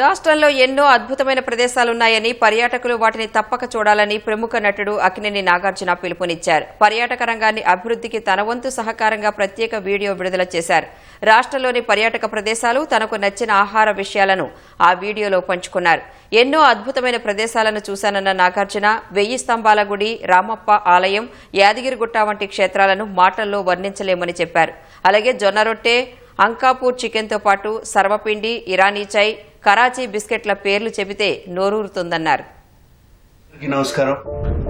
రాష్ట్రంలో ఎన్నో అద్భుతమైన ప్రదేశాలున్నాయని పర్యాటకులు వాటిని తప్పక చూడాలని ప్రముఖ నటుడు అక్కినేని నాగార్జున పిలుపునిచ్చారు. పర్యాటక రంగాన్ని అభివృద్ధికి తన వంతు సహకారంగా ప్రత్యేక వీడియో విడుదల చేశారు. రాష్ట్రంలోని పర్యాటక ప్రదేశాలు తనకు నచ్చిన ఆహార విషయాలను ఆ వీడియోలో పంచుకున్నారు. ఎన్నో అద్భుతమైన ప్రదేశాలను చూశానన్న నాగార్జున వెయ్యి స్తంభాల గుడి రామప్ప ఆలయం యాదగిరిగుట్ట వంటి క్షేత్రాలను మాటల్లో వర్ణించలేమని చెప్పారు. అలాగే జొన్న రొట్టె అంకాపూర్ చికెన్తో పాటు సర్వపిండి ఇరానీ చాయ్ కరాచీ బిస్కెట్ల పేర్లు చెబితే నోరూరుతుందన్నారు. నమస్కారం.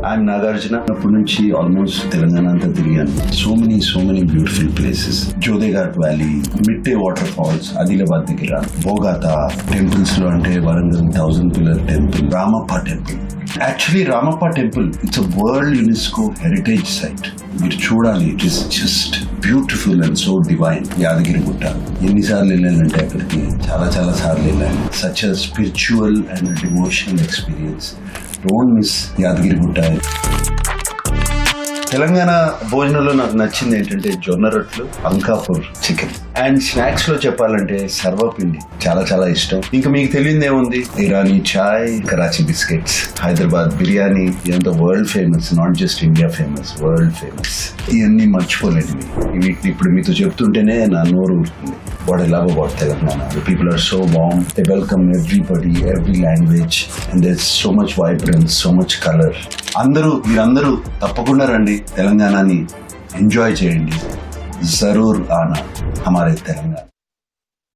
ఐఎమ్ నాగార్జున. అప్పటి నుంచి ఆల్మోస్ట్ తెలంగాణ అంతా తిరిగాను. So many so many beautiful places Jodeghat valley Mitte water falls Adilabad దగ్గర. బోగాత టెంపుల్స్లో అంటే Warangal thousand pillar temple Ramappa temple actually Ramappa temple it's a world UNESCO heritage site మీరు చూడాలి it is just beautiful and so divine Yadagiri Gutta. ఎన్నిసార్లు వెళ్ళానంటే అక్కడికి చాలా చాలా సార్లు వెళ్ళాను. Such a spiritual and devotional experience don't miss Yadagiri Gutta Telangana భోజనంలో నాకు నచ్చింది ఏంటంటే జొన్న రొట్లు అంకాపూర్ చికెన్. అండ్ స్నాక్స్లో చెప్పాలంటే సర్వపిండి చాలా చాలా ఇష్టం. ఇంకా మీకు తెలియదు ఏముంది? ఇరానీ చాయ్ కరాచీ బిస్కెట్స్ హైదరాబాద్ బిర్యానీ ఇదంతా world famous not just India famous world famous. ఇవన్నీ మర్చిపోలేనివి. వీటిని ఇప్పుడు మీతో చెప్తుంటేనే నా నోరు ఊరుతుంది. what I love about Telangana. The people are so warm. They welcome everybody, every language, and there's so much vibrance, so much color. అందరూ మీరందరూ తప్పకుండా రండి. తెలంగాణని ఎంజాయ్ చేయండి. జరూర్ ఆనా. హమారే తెలంగాణ.